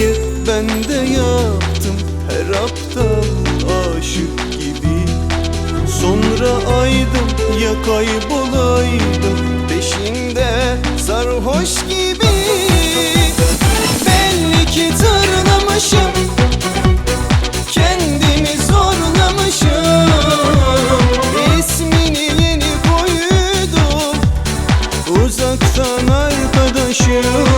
Hatayı ben de yaptım her aptal aşık gibi. Sonra aydım ya kaybolaydım peşinde sarhoş gibi. Belli ki tırnamışım kendimi zorlamışım. İsmini yeni koydum uzaktan arkadaşım.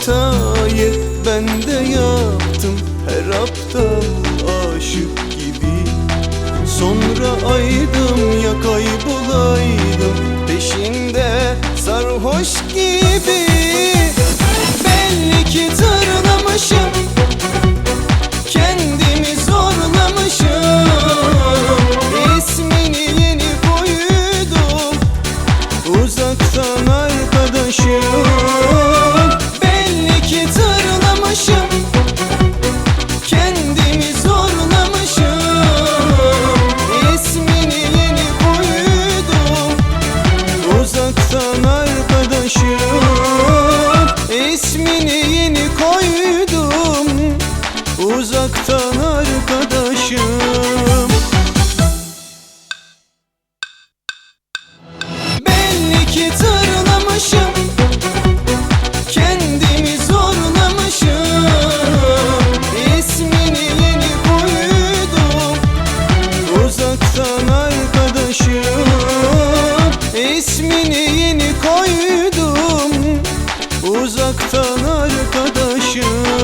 Hatayı ben de yaptım. Her aptal aşık gibi. Sonra aydım ya kaybolaydım. Peşinde sarhoş gibi. Belli ki tırlamışım kendimi zorlamışım. İsmini yeni koydum uzaktan arkadaşım Uzaktan arkadaşım